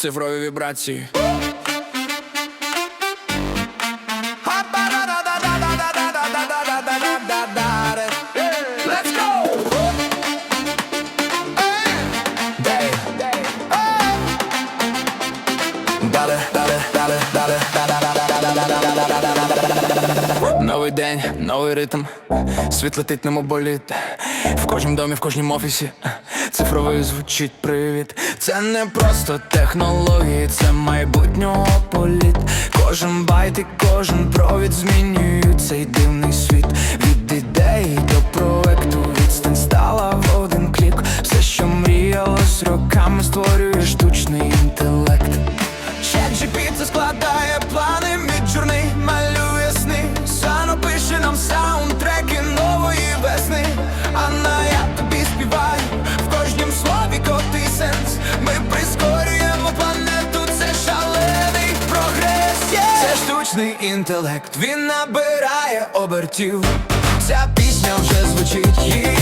цифрові вібрації. Let's go! Day, day, Далі, далі, далі, далі, Новий день, новий ритм, світ летить немов боліт. В кожнім домі, в кожнім офісі Цифровий звучить привіт. Це не просто технології, це майбутнього політ. Кожен байт і кожен провід змінюють цей дивний світ. Від ідеї до проекту відстань стала в один клік. Все, що мріялось роками, створює штучний інтелект. ChatGPT складає плани, штучний інтелект, він набирає обертів. Ця пісня вже звучить, її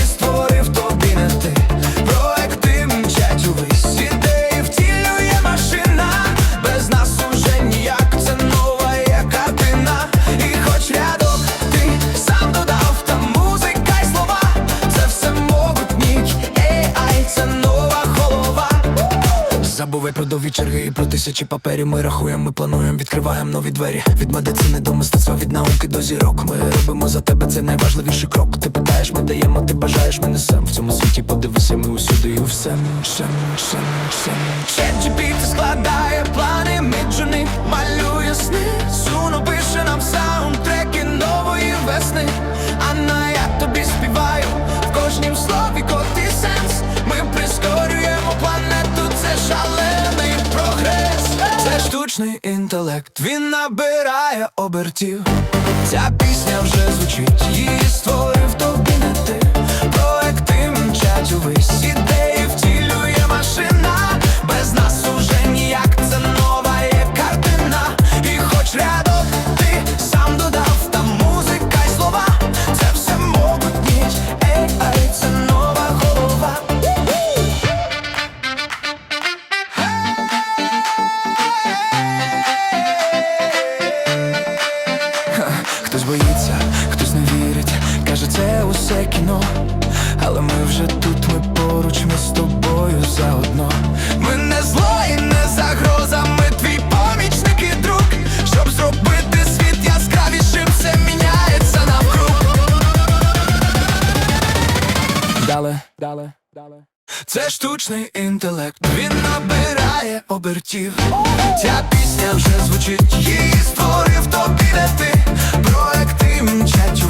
Забувай про довгі черги і про тисячі паперів. Ми рахуємо, ми плануємо, відкриваємо нові двері. Від медицини до мистецтва, від науки до зірок. Ми робимо за тебе це найважливіший крок. Ти питаєш, ми даємо, ти бажаєш, ми несем. В цьому світі подивися, ми усюди і всем Шем, шем, шем штучний інтелект, він набирає обертів. Ця пісня вже звучить, її створив тобі не ти. Проекти мчать увесь, ідеї Хтось боїться, хтось не вірить, каже, це усе кіно. Але ми вже тут, ми поруч, ми з тобою заодно. Ми не зло і не загроза, ми твій помічник і друг. Щоб зробити світ яскравішим, все міняється навкруг. Далі, далі, далі. Це штучний інтелект, він набирає обертів. Ця пісня вже звучить, її створив тобі не ти. Проекти мчать